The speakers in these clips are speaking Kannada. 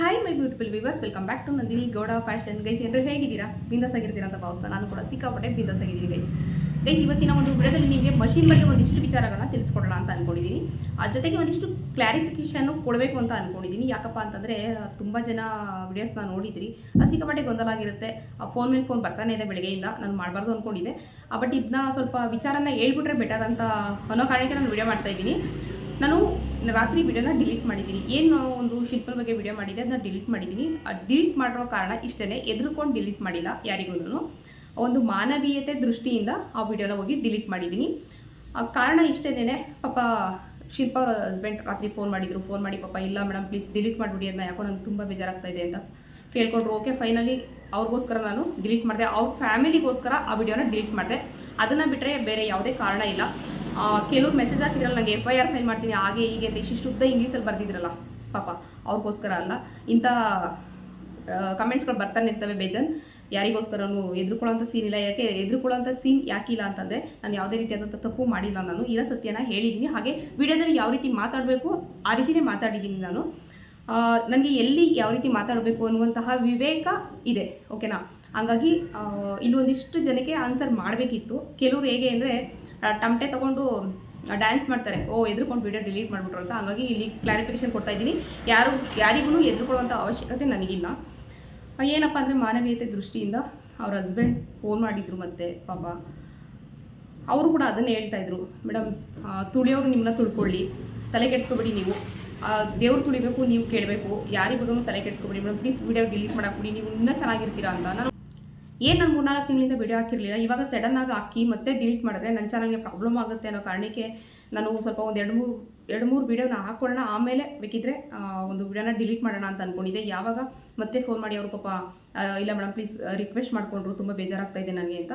Hi my beautiful viewers welcome back to Nandini Gowda fashion guys ಎಲ್ಲರೂ ಹೇಗಿದ್ದೀರಾ? ಬಿಂದಾಸ್ ಆಗಿರ್ತೀರಾ ಅಂತ ಭಾವಿಸ್ತಾ ನಾನು ಕೂಡ ಸಿಕ್ಕಾಪಟ್ಟೆ ಬಿಂದಾಸ್ ಆಗಿದ್ದೀನಿ ಗೈಸ್ ಗೈಸ್ ಇವತ್ತಿನ ಒಂದು ವಿಡಿಯೋದಲ್ಲಿ ನಿಮಗೆ ಮಷಿನ್ ಬಗ್ಗೆ ಒಂದಿಷ್ಟು ವಿಚಾರಗಳನ್ನ ತಿಳಿಸ್ಕೊಡೋಣ ಅಂತ ಅಂದ್ಕೊಂಡಿದ್ದೀನಿ ಆ, ಜೊತೆಗೆ ಒಂದಿಷ್ಟು ಕ್ಲಾರಿಫಿಕೇಷನ್ನು ಕೊಡಬೇಕು ಅಂತ ಅಂದ್ಕೊಂಡಿದ್ದೀನಿ ಯಾಕಪ್ಪ ಅಂತಂದರೆ, ತುಂಬ ಜನ ವಿಡಿಯೋಸ್ನ ನೋಡಿದ್ರಿ. ಸಿಕ್ಕಾಪಟ್ಟೆ ಗೊಂದಲ ಆಗಿರುತ್ತೆ. ಆ ಫೋನ್ ಮೇಲೆ ಫೋನ್ ಬರ್ತಾನೆ ಇದೆ ಬೆಳಗ್ಗೆಯಿಂದ ನಾನು ಮಾಡಬಾರ್ದು ಅಂದ್ಕೊಂಡಿದ್ದೆ ಬಟ್ ಇದನ್ನ ಸ್ವಲ್ಪ ವಿಚಾರನ ಹೇಳ್ಬಿಟ್ರೆ ಬೆಟರ್ ಅಂತ ಅನ್ನೋ ಕಾರಣಕ್ಕೆ ನಾನು ವಿಡಿಯೋ ಮಾಡ್ತಾ ಇದ್ದೀನಿ. ನಾನು ರಾತ್ರಿ ವಿಡಿಯೋನ ಡಿಲೀಟ್ ಮಾಡಿದ್ದೀನಿ. ಏನು ಒಂದು ಶಿಲ್ಪದ ಬಗ್ಗೆ ವಿಡಿಯೋ ಮಾಡಿದೆ ಅದನ್ನ ಡಿಲೀಟ್ ಮಾಡಿದ್ದೀನಿ. ಡಿಲೀಟ್ ಮಾಡಿರೋ ಕಾರಣ ಇಷ್ಟೇ ಎದುರುಕೊಂಡು ಡಿಲೀಟ್ ಮಾಡಿಲ್ಲ ಯಾರಿಗೂ ಒಂದು ಮಾನವೀಯತೆ ದೃಷ್ಟಿಯಿಂದ ಆ ವಿಡಿಯೋನ ಹೋಗಿ ಡಿಲೀಟ್ ಮಾಡಿದ್ದೀನಿ. ಕಾರಣ ಇಷ್ಟೇನೆ ಪಾಪ ಶಿಲ್ಪ ಅವರ ಹಸ್ಬೆಂಡ್ ರಾತ್ರಿ ಫೋನ್ ಮಾಡಿದರು. ಫೋನ್ ಮಾಡಿ, ಪಾಪ ಇಲ್ಲ ಮೇಡಮ್, ಪ್ಲೀಸ್ ಡಿಲೀಟ್ ಮಾಡಿಬಿಡಿ, ಅದನ್ನ ಯಾಕೋ ನಂಗೆ ತುಂಬ ಬೇಜಾರಾಗ್ತಾ ಇದೆ ಅಂತ ಕೇಳ್ಕೊಂಡ್ರು. ಓಕೆ, ಫೈನಲಿ ಅವ್ರಿಗೋಸ್ಕರ ನಾನು ಡಿಲೀಟ್ ಮಾಡಿದೆ. ಅವ್ರ ಫ್ಯಾಮಿಲಿಗೋಸ್ಕರ ಆ ವಿಡಿಯೋನ ಡಿಲೀಟ್ ಮಾಡಿದೆ. ಅದನ್ನು ಬಿಟ್ಟರೆ ಬೇರೆ ಯಾವುದೇ ಕಾರಣ ಇಲ್ಲ. ಕೆಲವ್ರು ಮೆಸೇಜ್ ಹಾಕಿದ್ರಲ್ಲ ನನಗೆ ಎಫ್ ಐ ಆರ್ ಫೈಲ್ ಮಾಡ್ತೀನಿ, ಹಾಗೆ ಹೀಗೆ ಅಂತ ಇಷ್ಟು ಶುದ್ಧ ಇಂಗ್ಲೀಷಲ್ಲಿ ಬರ್ದಿದ್ರಲ್ಲ, ಪಾಪ ಅವ್ರಿಗೋಸ್ಕರ ಅಲ್ಲ. ಇಂಥ ಕಮೆಂಟ್ಸ್ಗಳು ಬರ್ತಾನೆ ಇರ್ತವೆ ಬೇಜನ್. ಯಾರಿಗೋಸ್ಕರನೂ ಎದುರುಕೊಳ್ಳೋಂಥ ಸೀನ್ ಇಲ್ಲ. ಯಾಕೆ ಎದುರುಕೊಳ್ಳೋಂಥ ಸೀನ್ ಯಾಕಿಲ್ಲ ಅಂತಂದರೆ, ನಾನು ಯಾವುದೇ ರೀತಿಯಾದಂಥ ತಪ್ಪು ಮಾಡಿಲ್ಲ ನಾನು. ಇರೋ ಸತ್ಯನ ಹೇಳಿದ್ದೀನಿ. ಹಾಗೆ ವಿಡಿಯೋದಲ್ಲಿ ಯಾವ ರೀತಿ ಮಾತಾಡಬೇಕು, ಆ ರೀತಿಯೇ ಮಾತಾಡಿದ್ದೀನಿ ನಾನು. ನನಗೆ ಎಲ್ಲಿ ಯಾವ ರೀತಿ ಮಾತಾಡಬೇಕು ಅನ್ನುವಂತಹ ವಿವೇಕ ಇದೆ ಓಕೆನಾ ಹಾಗಾಗಿ ಇಲ್ಲೊಂದಿಷ್ಟು ಜನಕ್ಕೆ ಆನ್ಸರ್ ಮಾಡಬೇಕಿತ್ತು. ಕೆಲವ್ರು ಹೇಗೆ ಅಂದರೆ ಟಮಟೆ ತೊಗೊಂಡು ಡ್ಯಾನ್ಸ್ ಮಾಡ್ತಾರೆ. ಓ, ಎದ್ರುಕೊಂಡು ವಿಡಿಯೋ ಡಿಲೀಟ್ ಮಾಡಿಬಿಟ್ರು ಅಂತ. ಹಾಗಾಗಿ ಇಲ್ಲಿ ಕ್ಲಾರಿಫಿಕೇಶನ್ ಕೊಡ್ತಾ ಇದ್ದೀನಿ. ಯಾರು, ಯಾರಿಗೂ ಎದುರುಕೊಳ್ಳುವಂಥ ಅವಶ್ಯಕತೆ ನನಗಿಲ್ಲ. ಏನಪ್ಪ ಅಂದರೆ ಮಾನವೀಯತೆ ದೃಷ್ಟಿಯಿಂದ ಅವ್ರ ಹಸ್ಬೆಂಡ್ ಫೋನ್ ಮಾಡಿದ್ರು ಮತ್ತೆ, ಪಾಪ. ಅವರು ಕೂಡ ಅದನ್ನೇ ಹೇಳ್ತಾ ಇದ್ರು. ಮೇಡಮ್ ತುಳಿಯೋರು ನಿಮ್ಮನ್ನ ತುಳ್ಕೊಳ್ಳಿ. ತಲೆ ಕೆಡಿಸ್ಕೊಬೇಡಿ ನೀವು. ದೇವ್ರು ತುಳಿಬೇಕು, ನೀವು ಕೇಳಬೇಕು ಯಾರಿ ಬಗ್ಗೆನೂ ತಲೆ ಕೆಡಿಸ್ಕೊಬೇಡಿ, ಮೇಡಮ್ ಪ್ಲೀಸ್ ವಿಡಿಯೋ ಡಿಲೀಟ್ ಮಾಡಾಕ್ಬಿಡಿ ನೀವು ಇನ್ನೂ ಚೆನ್ನಾಗಿರ್ತೀರಾ ಅಂತ. ನಾನು ಏನು ನಾನು ಮೂರ್ನಾಲ್ಕು ತಿಂಗಳಿಂದ ವಿಡಿಯೋ ಹಾಕಿರಲಿಲ್ಲ, ಇವಾಗ ಸಡನ್ ಆಗಿ ಹಾಕಿ ಮತ್ತೆ ಡಿಲೀಟ್ ಮಾಡಿದ್ರೆ ನನ್ನ ಚಾನಲ್ಗೆ ಪ್ರಾಬ್ಲಮ್ ಆಗುತ್ತೆ ಅನ್ನೋ ಕಾರಣಕ್ಕೆ ನಾನು ಸ್ವಲ್ಪ ಒಂದು ಎರಡು ಮೂರು ಎರಡು ಮೂರು ವೀಡಿಯೋನ ಹಾಕೊಳ್ಳೋಣ ಆಮೇಲೆ ಬೇಕಿದ್ರೆ ಒಂದು ವಿಡಿಯೋನ ಡಿಲೀಟ್ ಮಾಡೋಣ ಅಂತ ಅಂದ್ಕೊಂಡಿದ್ದೆ ಯಾವಾಗ ಮತ್ತೆ ಫೋನ್ ಮಾಡಿ ಅವರು ಪಾಪ ಇಲ್ಲ ಮೇಡಮ್ ಪ್ಲೀಸ್ ರಿಕ್ವೆಸ್ಟ್ ಮಾಡಿಕೊಂಡ್ರು, ತುಂಬ ಬೇಜಾರಾಗ್ತಾ ಇದೆ ನನಗೆ ಅಂತ.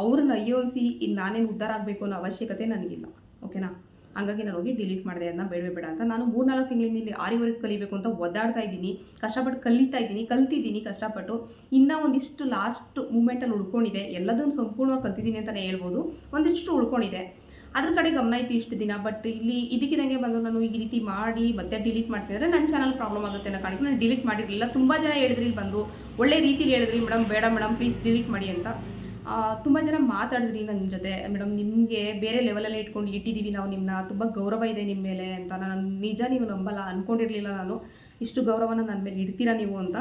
ಅವ್ರನ್ನ ಅಯ್ಯೋನ್ಸಿ ಇನ್ನು ನಾನೇನು ಉದ್ಧಾರ ಆಗಬೇಕು ಅನ್ನೋ ಅವಶ್ಯಕತೆ ನನಗಿಲ್ಲ. ಓಕೆನಾ ಹಂಗಾಗಿ ನಾನು ಹೋಗಿ ಡಿಲೀಟ್ ಮಾಡಿದೆ ಅದನ್ನ ಬೇಡವೇ ಬೇಡ ಅಂತ ನಾನು ಮೂರ್ನಾಲ್ಕು ತಿಂಗಳಿಂದ ಇಲ್ಲಿ ಆರಿವರೆಗೆ ಕಲಿಬೇಕು ಅಂತ ಒದ್ದಾಡ್ತಾ ಇದ್ದೀನಿ. ಕಷ್ಟಪಟ್ಟು ಕಲಿತಾ ಇದ್ದೀನಿ, ಕಲ್ತಿದ್ದೀನಿ ಕಷ್ಟಪಟ್ಟು. ಇನ್ನೂ ಒಂದಿಷ್ಟು ಲಾಸ್ಟ್ ಮೂಮೆಂಟಲ್ಲಿ ಉಳ್ಕೊಂಡಿದೆ. ಎಲ್ಲದನ್ನು ಸಂಪೂರ್ಣವಾಗಿ ಕಲ್ತಿದ್ದೀನಿ ಅಂತಲೇ ಹೇಳ್ಬೋದು. ಒಂದಿಷ್ಟು ಉಳ್ಕೊಂಡಿದೆ. ಅದ್ರ ಕಡೆ ಗಮನ ಇತ್ತು ಇಷ್ಟು ದಿನ ಬಟ್ ಇಲ್ಲಿ ಇದಕ್ಕಿದಂಗೆ ಬಂದು ನಾನು ಈ ರೀತಿ ಮಾಡಿ ಮತ್ತೆ ಡಿಲೀಟ್ ಮಾಡ್ತಿದ್ರೆ ನನ್ನ ಚಾನಲ್ ಪ್ರಾಬ್ಲಮ್ ಆಗುತ್ತೆ ಅನ್ನೋ ಕಾರಣಕ್ಕೆ ನಾನು ಡಿಲೀಟ್ ಮಾಡಿರಲಿಲ್ಲ. ತುಂಬ ಜನ ಹೇಳಿದ್ರಿ ಇಲ್ಲಿ ಬಂದು, ಒಳ್ಳೆ ರೀತಿಲಿ ಹೇಳಿದ್ರಿ ಮೇಡಮ್, ಬೇಡ, ಮೇಡಮ್ ಪ್ಲೀಸ್ ಡಿಲೀಟ್ ಮಾಡಿ ಅಂತ. ತುಂಬ ಜನ ಮಾತಾಡಿದ್ರಿ ನನ್ನ ಜೊತೆ. ಮೇಡಮ್ ನಿಮಗೆ ಬೇರೆ ಲೆವೆಲಲ್ಲಿ ಇಟ್ಕೊಂಡು ಇಟ್ಟಿದ್ದೀವಿ ನಾವು ನಿಮ್ಮನ್ನ ತುಂಬ ಗೌರವ ಇದೆ ನಿಮ್ಮ ಮೇಲೆ ಅಂತ. ನಾನು ನಿಜ ನೀವು ನಂಬಲ್ಲ ಅಂದ್ಕೊಂಡಿರಲಿಲ್ಲ ನಾನು. ಇಷ್ಟು ಗೌರವನ ನನ್ನ ಮೇಲೆ ಇಡ್ತೀರಾ ನೀವು ಅಂತ.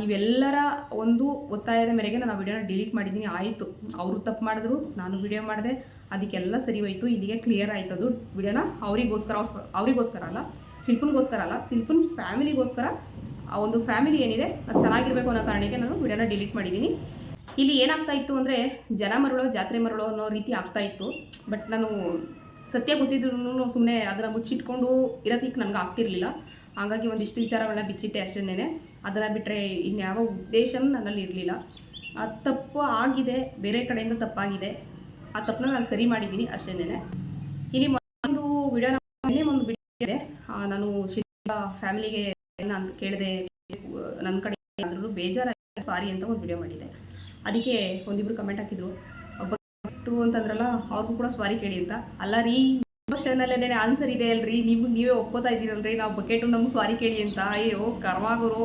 ನೀವೆಲ್ಲರ ಒಂದು ಒತ್ತಾಯದ ಮೇರೆಗೆ ನಾನು ಆ ವಿಡಿಯೋನ ಡಿಲೀಟ್ ಮಾಡಿದ್ದೀನಿ. ಆಯಿತು. ಅವರು ತಪ್ಪು ಮಾಡಿದ್ರು, ನಾನು ವಿಡಿಯೋ ಮಾಡಿದೆ. ಅದಕ್ಕೆಲ್ಲ ಸರಿ ಹೋಯಿತು. ಇಲ್ಲಿಗೆ ಕ್ಲಿಯರ್ ಆಯ್ತು ಅದು ವಿಡಿಯೋನ ಅವರಿಗೋಸ್ಕರ ಅವರಿಗೋಸ್ಕರ ಅಲ್ಲ, ಶಿಲ್ಪನ್ಗೋಸ್ಕರ ಅಲ್ಲ, ಶಿಲ್ಪನ್ ಫ್ಯಾಮಿಲಿಗೋಸ್ಕರ ಆ ಒಂದು ಫ್ಯಾಮಿಲಿ ಏನಿದೆ ಅದು ಚೆನ್ನಾಗಿರಬೇಕು ಅನ್ನೋ ಕಾರಣಕ್ಕೆ ನಾನು ವಿಡಿಯೋನ ಡಿಲೀಟ್ ಮಾಡಿದ್ದೀನಿ. ಇಲ್ಲಿ ಏನಾಗ್ತಾ ಇತ್ತು ಅಂದರೆ ಜನ ಮರಳೋ, ಜಾತ್ರೆ ಮರಳೋ ಅನ್ನೋ ರೀತಿ ಆಗ್ತಾ ಇತ್ತು. ಬಟ್ ನಾನು ಸತ್ಯ ಗೊತ್ತಿದ್ರು ಸುಮ್ಮನೆ ಅದನ್ನು ಮುಚ್ಚಿಟ್ಕೊಂಡು ಇರೋದಕ್ಕೆ ನನಗೆ ಆಗ್ತಿರ್ಲಿಲ್ಲ. ಹಾಗಾಗಿ ಒಂದಿಷ್ಟು ವಿಚಾರಗಳನ್ನ ಬಿಚ್ಚಿಟ್ಟೆ ಅಷ್ಟೇನೆ ಅದನ್ನು ಬಿಟ್ಟರೆ ಇನ್ಯಾವ ಉದ್ದೇಶನೂ ನನ್ನಲ್ಲಿ ಇರಲಿಲ್ಲ. ಆ ತಪ್ಪು ಆಗಿದೆ, ಬೇರೆ ಕಡೆಯಿಂದ ತಪ್ಪಾಗಿದೆ. ಆ ತಪ್ಪನ್ನ ನಾನು ಸರಿ ಮಾಡಿದ್ದೀನಿ ಅಷ್ಟೇನೆ ಇಲ್ಲಿ ಒಂದು ವಿಡಿಯೋ ಮೊನ್ನೆ ಒಂದು ಬಿಟ್ಟಿದೆ. ನಾನು ಶಿಲ್ಪ ಫ್ಯಾಮಿಲಿಗೆ ನಾನು ಕೇಳಿದೆ, ನನ್ನ ಕಡೆ ಆದ್ರೂ ಬೇಜಾರಾಗಿ ಸಾರಿ ಅಂತ ಒಂದು ವಿಡಿಯೋ ಮಾಡಿದೆ. ಅದಕ್ಕೆ ಒಂದಿಬ್ರು ಕಮೆಂಟ್ ಹಾಕಿದ್ರು. ಟು ಅಂತಂದ್ರಲ್ಲ, ಅವ್ರಿಗೂ ಕೂಡ ಸಾರಿ ಕೇಳಿ ಅಂತ. ಅಲ್ಲ ರೀ ಕ್ವಶನಲ್ಲೇ ಆನ್ಸರ್ ಇದೆ ಅಲ್ರಿ. ನೀವು ನೀವೇ ಒಪ್ಕೋತಾ ಇದ್ದೀರಲ್ರಿ? ನಾವು ಬಕೆಟು ನಮ್ಗೆ ಸಾರಿ ಕೇಳಿ ಅಂತ. ಅಯ್ಯೋ, ಕರ್ಮಾಗುರು.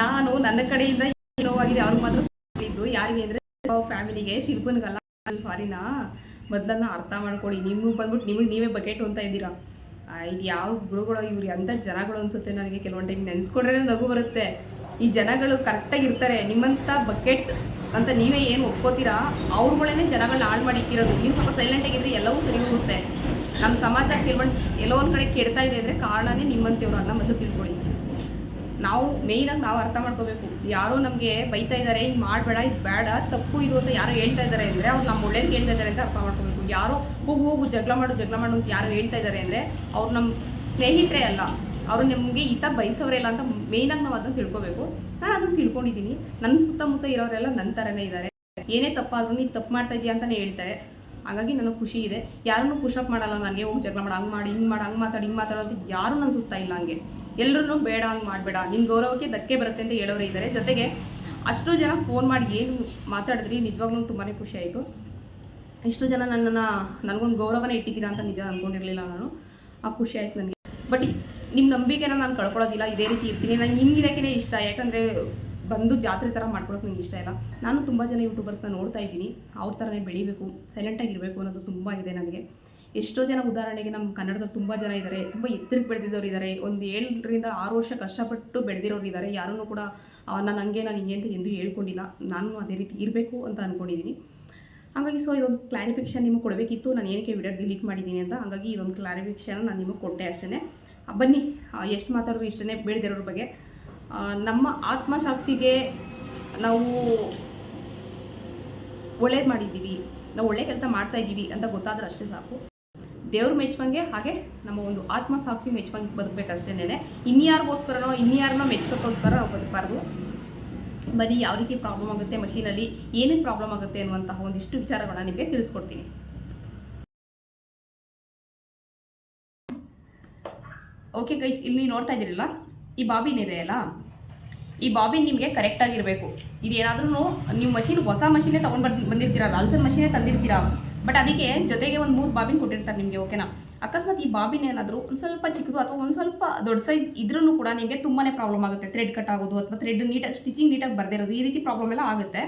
ನಾನು ನನ್ನ ಕಡೆಯಿಂದ ನೋವಾಗಿದೆ. ಅವ್ರಿಗೆ ಮಾತ್ರ ಇದ್ದು. ಯಾರಿಗೆ ಅಂದರೆ ಫ್ಯಾಮಿಲಿಗೆ ಶಿಲ್ಪನ್ಗಲ್ಲ ಸ್ವಾರಿನ ಮೊದಲನ್ನ ಅರ್ಥ ಮಾಡ್ಕೊಳ್ಳಿ. ನಿಮಗೆ ಬಂದ್ಬಿಟ್ಟು ನಿಮಗೆ ನೀವೇ ಬಕೆಟು ಅಂತ ಇದ್ದೀರಾ? ಇದು ಯಾವ ಗುರುಗಳು ಇವ್ರು. ಎಂಥ ಜನಗಳು ಅನ್ಸುತ್ತೆ ನನಗೆ. ಕೆಲವೊಂದು ಟೈಮ್ ನೆನೆಸ್ಕೊಂಡ್ರೆ ನಗು ಬರುತ್ತೆ. ಈ ಜನಗಳು ಕರೆಕ್ಟಾಗಿ ಇರ್ತಾರೆ. ನಿಮ್ಮಂಥ ಬಕೆಟ್ ಅಂತ ನೀವೇ ಏನು ಒಪ್ಕೋತೀರಾ? ಅವ್ರುಗಳೇ ಜನಗಳನ್ನ ಹಾಳು ಮಾಡಿ ಇಟ್ಟಿರೋದು ನೀವು ಸ್ವಲ್ಪ ಸೈಲೆಂಟ್ ಆಗಿದ್ರೆ ಎಲ್ಲವೂ ಸರಿ ಹೋಗುತ್ತೆ. ನಮ್ಮ ಸಮಾಜ ಕೆಲವೊಂದು ಎಲ್ಲೋ ಒಂದು ಕಡೆ ಕೆಡ್ತಾ ಇದೆ ಅಂದರೆ ಕಾರಣನೇ ನಿಮ್ಮಂತೆಯವರು ಅದನ್ನ ಮೊದಲು ತಿಳ್ಕೊಳ್ಳಿ. ನಾವು ಮೇಯ್ನಾಗಿ ನಾವು ಅರ್ಥ ಮಾಡ್ಕೋಬೇಕು. ಯಾರೋ ನಮಗೆ ಬೈತಾ ಇದ್ದಾರೆ ಹಿಂಗೆ ಮಾಡಬೇಡ, ಇದು ಬೇಡ, ತಪ್ಪು ಇದು ಅಂತ ಯಾರೋ ಹೇಳ್ತಾ ಇದ್ದಾರೆ ಅಂದರೆ ಅವ್ರು ನಮ್ಮ ಒಳ್ಳೇದು ಹೇಳ್ತಾ ಇದ್ದಾರೆ ಅಂತ ಅರ್ಥ ಮಾಡ್ಕೋಬೇಕು. ಯಾರೋ ಹೋಗು ಹೋಗು ಜಗಳ ಮಾಡು ಜಗಳ ಮಾಡು ಅಂತ ಯಾರು ಹೇಳ್ತಾ ಇದ್ದಾರೆ ಅಂದರೆ ಅವ್ರು ನಮ್ಮ ಸ್ನೇಹಿತರೇ ಅಲ್ಲ. ಅವರು ನಮಗೆ ಈತ ಬಯಸೋರೇ ಇಲ್ಲ ಅಂತ ಮೇಯ್ನಾಗಿ ನಾವು ಅದನ್ನು ತಿಳ್ಕೊಬೇಕು. ನಾನು ಅದನ್ನು ತಿಳ್ಕೊಂಡಿದ್ದೀನಿ ನನ್ನ ಸುತ್ತಮುತ್ತ ಇರೋರೆಲ್ಲ ನನ್ನ ಥರನೇ ಇದ್ದಾರೆ ಏನೇ ತಪ್ಪಾದ್ರೂ ನೀನು ತಪ್ಪು ಮಾಡ್ತಾ ಇದೀಯ ಅಂತಲೇ ಹೇಳ್ತಾರೆ. ಹಾಗಾಗಿ ನನಗೆ ಖುಷಿ ಇದೆ. ಯಾರನ್ನೂ ಪುಷಪ್ ಮಾಡಲ್ಲ ನನಗೆ ಹೋಗಿ ಜಗಳ ಮಾಡಿ, ಹಂಗೆ ಮಾಡಿ, ಹಿಂಗೆ ಮಾಡಿ, ಹಂಗೆ ಮಾತಾಡಿ, ಹಿಂಗೆ ಮಾತಾಡೋದು ಯಾರೂ ನನ್ನ ಸುತ್ತ ಇಲ್ಲ ಹಂಗೆ. ಎಲ್ಲರೂ ಬೇಡ, ಹಂಗೆ ಮಾಡಬೇಡ. ನಿನ್ನ ಗೌರವಕ್ಕೆ ಧಕ್ಕೆ ಬರುತ್ತೆ ಅಂತ ಹೇಳೋರು ಇದ್ದಾರೆ ಜೊತೆಗೆ ಅಷ್ಟು ಜನ ಫೋನ್ ಮಾಡಿ ಏನು ಮಾತಾಡಿದ್ರಿ? ನಿಜವಾಗ್ಲೂ ತುಂಬಾ ಖುಷಿ ಆಯಿತು. ಇಷ್ಟು ಜನ ನನ್ನನ್ನು, ನನಗೊಂದು ಗೌರವನೇ ಇಟ್ಟಿದ್ದೀರಾ ಅಂತ ನಿಜ ಅಂದ್ಕೊಂಡಿರಲಿಲ್ಲ ನಾನು. ಆ ಖುಷಿ ಆಯ್ತು ನನಗೆ. ಬಟ್ ನಿಮ್ಮ ನಂಬಿಕೆನ ನಾನು ಕಳ್ಕೊಳ್ಳೋದಿಲ್ಲ ಇದೇ ರೀತಿ ಇರ್ತೀನಿ. ನಂಗೆ ಹಿಂಗಿರೋಕ್ಕೇ ಇಷ್ಟ. ಯಾಕಂದರೆ ಬಂದು ಜಾತ್ರೆ ಥರ ಮಾಡ್ಕೊಳಕ್ಕೆ ನಂಗೆ ಇಷ್ಟ ಇಲ್ಲ. ನಾನು ತುಂಬ ಜನ ಯೂಟ್ಯೂಬರ್ಸ್ನ ನೋಡ್ತಾ ಇದ್ದೀನಿ. ಅವ್ರ ಥರನೇ ಬೆಳಿಬೇಕು ಸೈಲೆಂಟಾಗಿರಬೇಕು ಅನ್ನೋದು ತುಂಬ ಇದೆ ನನಗೆ. ಎಷ್ಟೋ ಜನ ಉದಾಹರಣೆಗೆ ನಮ್ಮ ಕನ್ನಡದಲ್ಲಿ ತುಂಬ ಜನ ಇದ್ದಾರೆ ತುಂಬ ಎತ್ತರಕ್ಕೆ ಬೆಳೆದಿದ್ದವ್ರು ಇದ್ದಾರೆ ಒಂದು ಏಳರಿಂದ ಆರು ವರ್ಷ ಕಷ್ಟಪಟ್ಟು ಬೆಳೆದಿರೋರು ಇದ್ದಾರೆ ಯಾರೂ ಕೂಡ ನಾನು ಹಂಗೆ ನಾನು ಹಿಂಗೆ ಅಂತ ಎಂದೂ ಹೇಳ್ಕೊಂಡಿಲ್ಲ. ನಾನು ಅದೇ ರೀತಿ ಇರಬೇಕು ಅಂತ ಅಂದ್ಕೊಂಡಿದ್ದೀನಿ ಹಾಗಾಗಿ ಸೊ ಇದೊಂದು ಕ್ಲಾರಿಫಿಕೇಷನ್ ನಿಮಗೆ ಕೊಡಬೇಕಿತ್ತು. ನಾನು ಏನಕ್ಕೆ ವಿಡಿಯೋ ಡಿಲೀಟ್ ಮಾಡಿದ್ದೀನಿ ಅಂತ. ಹಾಗಾಗಿ ಇದೊಂದು ಕ್ಲಾರಿಫಿಕೇಷನ್ ನಾನು ನಿಮಗೆ ಕೊಟ್ಟೆ ಅಷ್ಟೇ ಬನ್ನಿ. ಎಷ್ಟು ಮಾತಾಡೋರು ಇಷ್ಟನೇ ಬೇಡದಿರೋರ ಬಗ್ಗೆ. ನಮ್ಮ ಆತ್ಮಸಾಕ್ಷಿಗೆ ನಾವು ಒಳ್ಳೇದು ಮಾಡಿದ್ದೀವಿ. ನಾವು ಒಳ್ಳೆ ಕೆಲಸ ಮಾಡ್ತಾ ಇದ್ದೀವಿ ಅಂತ ಗೊತ್ತಾದ್ರೆ ಅಷ್ಟೇ ಸಾಕು. ದೇವ್ರ ಮೆಚ್ಚುವಂಗೆ ಹಾಗೆ ನಮ್ಮ ಒಂದು ಆತ್ಮಸಾಕ್ಷಿ ಮೆಚ್ಚುವಂಗೆ ಬದುಕಬೇಕಷ್ಟೇನೆ ಇನ್ಯಾರಿಗೋಸ್ಕರನೋ, ಇನ್ಯಾರನ್ನೋ ಮೆಚ್ಚೋಕ್ಕೋಸ್ಕರ ನಾವು ಬದುಕಬಾರ್ದು. ಬರೀ ಯಾವ ರೀತಿ ಪ್ರಾಬ್ಲಮ್ ಆಗುತ್ತೆ ಮಷೀನಲ್ಲಿ, ಏನೇನು ಪ್ರಾಬ್ಲಮ್ ಆಗುತ್ತೆ ಅನ್ನುವಂತಹ ಒಂದಿಷ್ಟು ವಿಚಾರಗಳನ್ನ ನಿಮಗೆ ತಿಳಿಸ್ಕೊಡ್ತೀನಿ. ಓಕೆ ಗೈಸ್ ಇಲ್ಲಿ ನೋಡ್ತಾ ಇದ್ದೀರಲ್ಲ, ಈ ಬಾಬಿನ್ ಇದೆಯಲ್ಲ ಈ ಬಾಬಿನ್ ನಿಮಗೆ ಕರೆಕ್ಟಾಗಿರಬೇಕು ಇದೇನಾದ್ರೂ ನೀವು ಮಷೀನ್ ಹೊಸ ಮಷೀನೇ ತೊಗೊಂಡು ಬಂದು ಬಂದಿರ್ತೀರ? ಲಾಲ್ಸನ್ ಮಷೀನೇ ತಂದಿರ್ತೀರಾ? ಬಟ್ ಅದಕ್ಕೆ ಜೊತೆಗೆ ಒಂದು ಮೂರು ಬಾಬಿನ್ ಕೊಟ್ಟಿರ್ತಾರೆ ನಿಮಗೆ ಓಕೆನಾ ಅಕಸ್ಮಾತ್ ಈ ಬಾಬಿನ್ ಏನಾದರೂ ಒಂದು ಸ್ವಲ್ಪ ಚಿಕ್ಕದು ಅಥವಾ ಒಂದು ಸ್ವಲ್ಪ ದೊಡ್ಡ ಸೈಜ್ ಇದ್ರೂ ಕೂಡ ನಿಮಗೆ ತುಂಬಾ ಪ್ರಾಬ್ಲಮ್ ಆಗುತ್ತೆ. ಥ್ರೆಡ್ ಕಟ್ ಆಗೋದು ಅಥವಾ ಥ್ರೆಡ್ ನೀಟಾಗಿ ಸ್ಟಿಚಿಂಗ್ ನೀಟಾಗಿ ಬರ್ದಿರೋದು ಈ ರೀತಿ ಪ್ರಾಬ್ಲಮ್ ಎಲ್ಲ ಆಗುತ್ತೆ.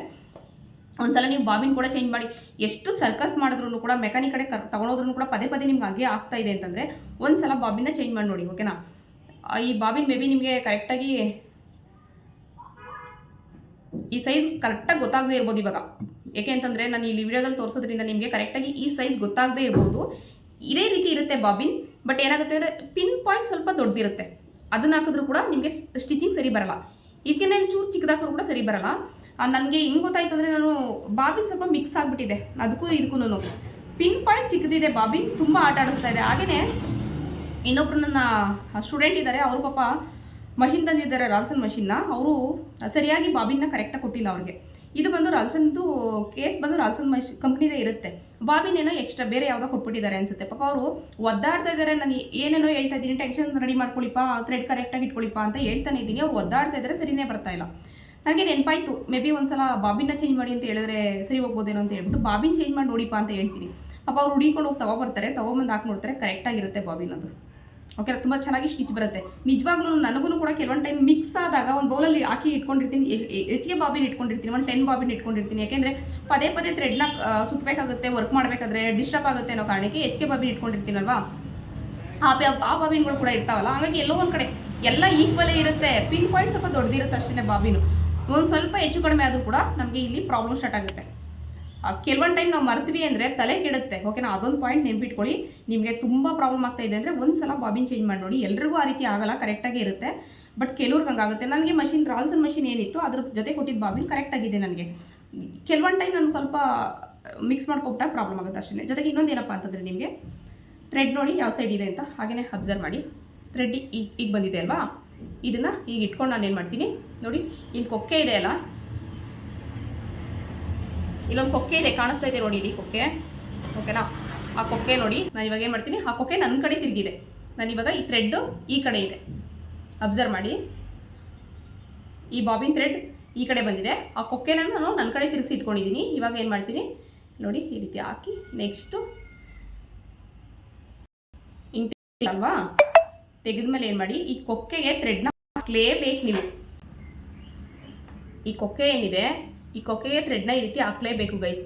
ಒಂದ್ಸಲ ನೀವು ಬಾಬಿನ್ ಕೂಡ ಚೇಂಜ್ ಮಾಡಿ, ಎಷ್ಟು ಸರ್ಕಸ್ ಮಾಡಿದ್ರು ಕೂಡ ಮೆಕ್ಯಾನಿಕ್ ಕಡೆ ಕರ್ ತಗೊಳೋದ್ರೂ ಕೂಡ ಪದೇ ಪದೇ ನಿಮ್ಗೆ ಹಾಗೆ ಆಗ್ತಾ ಇದೆ ಅಂತಂದರೆ, ಒಂದ್ಸಲ ಬಾಬಿನ ಚೇಂಜ್ ಮಾಡಿ ನೋಡಿ ಓಕೆನಾ ಈ ಬಾಬಿನ್ ಮೇಬಿ ನಿಮಗೆ ಕರೆಕ್ಟಾಗಿ ಈ ಸೈಜ್ ಕರೆಕ್ಟಾಗಿ ಗೊತ್ತಾಗದೇ ಇರ್ಬೋದು ಇವಾಗ. ಯಾಕೆ ಅಂತಂದರೆ ನಾನು ಇಲ್ಲಿ ವಿಡಿಯೋದಲ್ಲಿ ತೋರಿಸೋದ್ರಿಂದ ನಿಮಗೆ ಕರೆಕ್ಟಾಗಿ ಈ ಸೈಜ್ ಗೊತ್ತಾಗದೇ ಇರ್ಬೋದು. ಇದೇ ರೀತಿ ಇರುತ್ತೆ ಬಾಬಿನ್ ಬಟ್ ಏನಾಗುತ್ತೆ ಅಂದರೆ ಪಿನ್ ಪಾಯಿಂಟ್ ಸ್ವಲ್ಪ ದೊಡ್ಡದಿರುತ್ತೆ ಅದನ್ನ ಹಾಕಿದ್ರು ಕೂಡ ನಿಮಗೆ ಸ್ಟಿಚಿಂಗ್ ಸರಿ ಬರಲ್ಲ. ಇದಕ್ಕಿಂತ ಚೂರು ಚಿಕ್ಕದಾಕರು ಕೂಡ ಸರಿ ಬರಲ್ಲ. ನನಗೆ ಹೆಂಗೆ ಗೊತ್ತಾಯ್ತು ಅಂದರೆ ನಾನು ಬಾಬಿನ್ ಸ್ವಲ್ಪ ಮಿಕ್ಸ್ ಆಗಿಬಿಟ್ಟಿದೆ. ಅದಕ್ಕೂ ಇದಕ್ಕೂ ಪಿನ್ ಪಾಯಿಂಟ್ ಚಿಕ್ಕದಿದೆ ಬಾಬಿನ್, ತುಂಬ ಆಟ ಆಡಿಸ್ತಾ ಇದೆ. ಹಾಗೆಯೇ ಇನ್ನೊಬ್ರು ನನ್ನ ಸ್ಟೂಡೆಂಟ್ ಇದ್ದಾರೆ ಅವರು ಪಾಪ ಮಷಿನ್ ತಂದಿದ್ದಾರೆ ರಾಲ್ಸನ್ ಮಷಿನ್ನ ಅವರು ಸರಿಯಾಗಿ ಬಾಬಿನ್ನ ಕರೆಕ್ಟಾಗಿ ಕೊಟ್ಟಿಲ್ಲ ಅವ್ರಿಗೆ. ಇದು ಬಂದು ರಾಲ್ಸನ್ದು ಕೇಸ್ ಬಂದು ರಾಲ್ಸನ್ ಮಷ್ ಕಂಪ್ನಿದೇ ಇರುತ್ತೆ. ಬಾಬಿನೇನೋ ಎಕ್ಸ್ಟ್ರಾ ಬೇರೆ ಯಾವುದೋ ಕೊಟ್ಬಿಟ್ಟಿದ್ದಾರೆ ಅನ್ಸುತ್ತೆ. ಪಾಪ ಅವರು ಒದ್ದಾಡ್ತಾ ಇದ್ದಾರೆ ನಾನು ಏನೇನೋ ಹೇಳ್ತಾ ಇದ್ದೀನಿ ಟೆನ್ಷನ್ ರೆಡಿ ಮಾಡ್ಕೊಳ್ಳಿಪ್ಪ ಥ್ರೆಡ್ ಕರೆಕ್ಟಾಗಿ ಇಟ್ಕೊಳ್ಳಿಪ್ಪ ಅಂತ ಹೇಳ್ತಾನೆ ಇದ್ದೀನಿ. ಅವ್ರು ಒದ್ದಾಡ್ತಾ ಇದ್ದಾರೆ ಸರಿನೇ ಬರ್ತಾ ಇಲ್ಲ. ನನಗೆ ನೆನಪಾಯ್ತು ಮೇ ಬಿ ಒಂದ್ಸಲ ಬಾಬಿನ ಚೇಂಜ್ ಮಾಡಿ ಅಂತ ಹೇಳಿದ್ರೆ ಸರಿ ಹೋಗ್ಬೋದೇನೋ ಅಂತ ಹೇಳ್ಬಿಟ್ಟು ಬಾಬಿನ್ ಚೇಂಜ್ ಮಾಡಿ ನೋಡಿಪ್ಪ ಅಂತ ಹೇಳ್ತೀನಿ. ಅಪ್ಪ ಅವ್ರು ಹುಡಿಕೊಂಡು ಹೋಗಿ ತಗೊಬರ್ತಾರೆ, ತೊಗೊಬಂದು ಹಾಕಿ ನೋಡ್ತಾರೆ ಕರೆಕ್ಟಾಗಿರುತ್ತೆ ಬಾಬಿನ ಅದು ಓಕೆ ತುಂಬ ಚೆನ್ನಾಗಿ ಸ್ಟಿಚ್ ಬರುತ್ತೆ. ನಿಜವಾಗ್ಲೂ ನನಗೂ ಕೂಡ ಕೆಲವೊಂದು ಟೈಮ್ ಮಿಕ್ಸ್ ಆದಾಗ ಒಂದು ಬೌಲಲ್ಲಿ ಹಾಕಿ ಇಟ್ಕೊಂಡಿರ್ತೀನಿ ಹೆಚ್ಚಿಗೆ ಬಾಬಿನ ಇಟ್ಕೊಂಡಿರ್ತೀನಿ, ಒಂದು ಟೆನ್ ಬಾಬಿನ ಇಟ್ಕೊಂಡಿರ್ತೀನಿ. ಯಾಕೆಂದರೆ ಪದೇ ಪದೇ ಥ್ರೆಡ್ನ ಸುತ್ತಬೇಕಾಗುತ್ತೆ ವರ್ಕ್ ಮಾಡಬೇಕಾದ್ರೆ ಡಿಸ್ಟರ್ಬ್ ಆಗುತ್ತೆ ಅನ್ನೋ ಕಾರಣಕ್ಕೆ ಹೆಚ್ಚಿಗೆ ಬಾಬಿನ್ ಇಟ್ಕೊಂಡಿರ್ತೀನಲ್ವಾ? ಆ ಆ ಬಾಬಿನ್ಗಳು ಕೂಡ ಇರ್ತಾವಲ್ಲ, ಹಾಗಾಗಿ ಎಲ್ಲೋ ಒಂದು ಕಡೆ ಎಲ್ಲ ಈಕ್ವಲೇ ಇರುತ್ತೆ. ಪಿನ್ ಪಾಯಿಂಟ್ ಸ್ವಲ್ಪ ದೊಡ್ಡದಿರುತ್ತೆ ಅಷ್ಟೇ ಬಾಬಿನು. ಒಂದು ಸ್ವಲ್ಪ ಹೆಚ್ಚು ಕಡಿಮೆ ಆದರೂ ಕೂಡ ನಮಗೆ ಇಲ್ಲಿ ಪ್ರಾಬ್ಲಮ್ ಸ್ಟಾರ್ಟ್ ಆಗುತ್ತೆ. ಕೆಲವೊಂದು ಟೈಮ್ ನಾವು ಮರ್ತೀವಿ ಅಂದರೆ ತಲೆ ಕೆಡುತ್ತೆ. ಓಕೆನಾ ಅದೊಂದು ಪಾಯಿಂಟ್ ನೆನ್ಪಿಟ್ಕೊಳ್ಳಿ. ನಿಮಗೆ ತುಂಬ ಪ್ರಾಬ್ಲಮ್ ಆಗ್ತಾ ಇದೆ ಅಂದರೆ ಒಂದು ಸಲ ಬಾಬಿನ್ ಚೇಂಜ್ ಮಾಡಿ ನೋಡಿ. ಎಲ್ರಿಗೂ ಆ ರೀತಿ ಆಗಲ್ಲ ಕರೆಕ್ಟಾಗಿ ಇರುತ್ತೆ. ಬಟ್ ಕೆಲವ್ರಿಗೆ ಹಂಗಾಗುತ್ತೆ ನನಗೆ ಮಷಿನ್ ರಾಲ್ಸನ್ ಮಷಿನ್ ಏನಿತ್ತು, ಅದ್ರ ಜೊತೆ ಕೊಟ್ಟಿದ್ದ ಬಾಬಿನ್ ಕರೆಕ್ಟಾಗಿದೆ ನನಗೆ. ಕೆಲವೊಂದು ಟೈಮ್ ನಾನು ಸ್ವಲ್ಪ ಮಿಕ್ಸ್ ಮಾಡ್ಕೊಬಿಟ್ಟಾಗ ಪ್ರಾಬ್ಲಮ್ ಆಗುತ್ತೆ ಅಷ್ಟೇ ಜೊತೆಗೆ ಇನ್ನೊಂದು ಏನಪ್ಪ ಅಂತಂದರೆ ನಿಮಗೆ ಥ್ರೆಡ್ ನೋಡಿ ಯಾವ ಸೈಡ್ ಇದೆ ಅಂತ ಹಾಗೆಯೇ ಅಬ್ಸರ್ವ್ ಮಾಡಿ. ಥ್ರೆಡ್ ಈಗ ಈಗ ಬಂದಿದೆ ಅಲ್ವಾ? ಇದನ್ನು ಈಗ ಇಟ್ಕೊಂಡು ನಾನು ಏನು ಮಾಡ್ತೀನಿ? ನೋಡಿ, ಇಲ್ಲಿ ಕೊಕ್ಕೆ ಇದೆ ಅಲ್ಲ? ಇಲ್ಲೊಂದು ಕೊಕ್ಕೆ ಇದೆ, ಕಾಣಿಸ್ತಾ ಇದೆ ನೋಡಿ ಇಲ್ಲಿ ಕೊಕ್ಕೆ. ಓಕೆನಾ? ಆ ಕೊಕ್ಕೆ ನೋಡಿ, ನಾನು ಇವಾಗ ಏನು ಮಾಡ್ತೀನಿ? ಆ ಕೊಕ್ಕೆ ನನ್ನ ಕಡೆ ತಿರುಗಿದೆ. ನಾನು ಇವಾಗ ಈ ಥ್ರೆಡ್ಡು ಈ ಕಡೆ ಇದೆ. ಅಬ್ಸರ್ವ್ ಮಾಡಿ. ಈ ಬಾಬಿನ್ ಥ್ರೆಡ್ ಈ ಕಡೆ ಬಂದಿದೆ. ಆ ಕೊಕ್ಕೆನ ನಾನು ನನ್ನ ಕಡೆ ತಿರುಗಿಸಿ ಇಟ್ಕೊಂಡಿದ್ದೀನಿ ಇವಾಗ ಏನು ಮಾಡ್ತೀನಿ? ನೋಡಿ, ಈ ರೀತಿ ಹಾಕಿ ನೆಕ್ಸ್ಟು ಹಿಂಗೆ ಅಲ್ವಾ? ತೆಗೆದ್ಮೇಲೆ ಏನು ಮಾಡಿ? ಈ ಕೊಕ್ಕೆಗೆ ಥ್ರೆಡ್ನ ಹಾಕ್ಲೇಬೇಕು ನೀವು. ಈ ಕೊಕ್ಕೆ ಏನಿದೆ? ಈ ಕೊಕ್ಕೆಗೆ ಥ್ರೆಡ್ನ ಈ ರೀತಿ ಹಾಕ್ಲೇಬೇಕು ಗೈಸ್